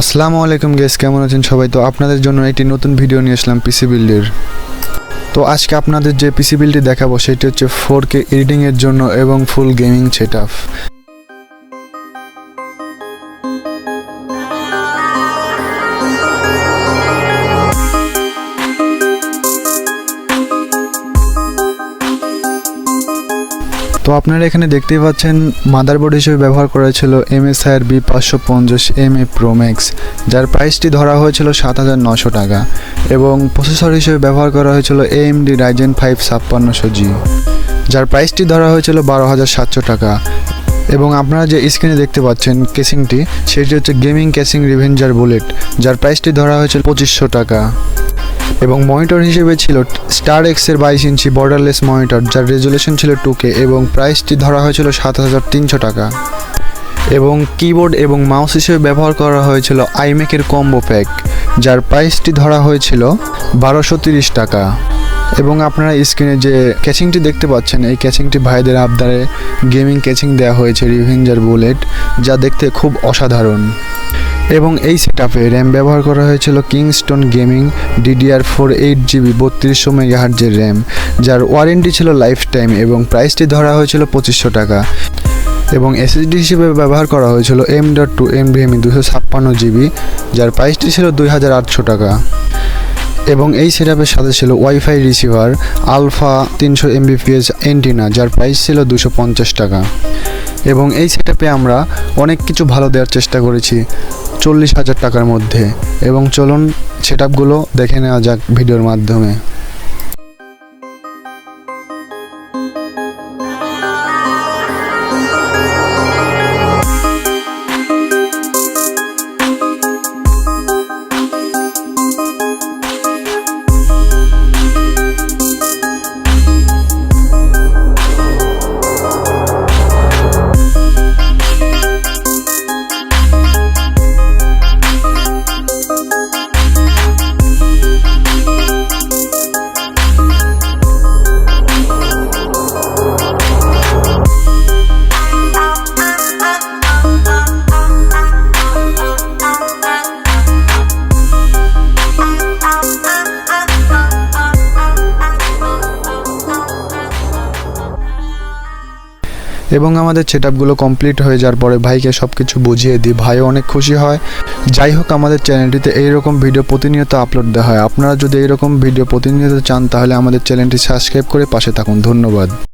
আসসালামু আলাইকুম গেস কেমন আছেন সবাই? তো আপনাদের জন্য একটি নতুন ভিডিও নিয়ে আসলাম পিসি বিল্ডের তো আজকে আপনাদের যে পিসি বিল্ডটি দেখাবো, সেটি হচ্ছে ফোর কে এডিটিংয়ের জন্য এবং ফুল গেমিং সেট তো আপনারা এখানে দেখতেই পাচ্ছেন মাদারবোর্ড হিসেবে ব্যবহার করা হয়েছিল এমএসআইআর বি পাঁচশো পঞ্চাশ এম এ প্রোম্যাক্স যার প্রাইসটি ধরা হয়েছিল সাত হাজার নশো টাকা এবং প্রসেসর হিসেবে ব্যবহার করা হয়েছিল এএমডি রাইজেন ফাইভ ছাপ্পান্নশো জি যার প্রাইসটি ধরা হয়েছিল বারো হাজার সাতশো টাকা। এবং আপনারা যে স্ক্রিনে দেখতে পাচ্ছেন কেসিংটি সেটি হচ্ছে গেমিং কেসিং রিভেঞ্জার বুলেট যার প্রাইসটি ধরা হয়েছিল পঁচিশশো টাকা। এবং মনিটর হিসেবে ছিল স্টার এক্সের বাইশ ইঞ্চি বর্ডারলেস মনিটর, যার রেজুলেশন ছিল টু কে এবং প্রাইসটি ধরা হয়েছিল সাত হাজার তিনশো টাকা। এবং কিবোর্ড এবং মাউস হিসেবে ব্যবহার করা হয়েছিল আইমেকের কম্বো প্যাক যার প্রাইসটি ধরা হয়েছিল বারোশো তিরিশ টাকা। এবং আপনারা স্ক্রিনে যে ক্যাচিংটি দেখতে পাচ্ছেন, এই ক্যাচিংটি ভাইদের আবদারে গেমিং ক্যাচিং দেওয়া হয়েছে রিভেঞ্জার বুলেট যা দেখতে খুব অসাধারণ। এবং এই সেট আপে র্যাম ব্যবহার করা হয়েছিল Kingston gaming DDR four eight GB বত্রিশশো মেগাহার্জের র্যাম যার ওয়ারেন্টি ছিল লাইফ টাইম এবং প্রাইসটি ধরা হয়েছিল পঁচিশশো টাকা। এবং এসএসডি হিসেবে ব্যবহার করা হয়েছিল M dot two M NVMe দুশো ছাপ্পান্ন জিবি যার প্রাইসটি ছিল দুই হাজার আটশো টাকা। এবং এই সেটআপের সাথে ছিল ওয়াইফাই রিসিভার আলফা তিনশো এমবিপিএস এন্টিনা যার প্রাইস ছিল দুশো পঞ্চাশ টাকা। এবং এই সেটআপে আমরা অনেক কিছু ভালো দেওয়ার চেষ্টা করেছি। চল্লিশ হাজার টাকার মধ্যে। এবং চলুন সেটআপগুলো দেখে নেওয়া যাক ভিডিওর মাধ্যমে। এবং আমাদের সেটআপগুলো কমপ্লিট হয়ে যাওয়ার পরে ভাইকে সব কিছু বুঝিয়ে দিই। ভাইও অনেক খুশি হয়। যাই হোক, আমাদের চ্যানেলটিতে এইরকম ভিডিও প্রতিনিয়ত আপলোড দেওয়া হয়। আপনারা যদি এইরকম ভিডিও প্রতিনিয়ত চান, তাহলে আমাদের চ্যানেলটি সাবস্ক্রাইব করে পাশে থাকুন। ধন্যবাদ।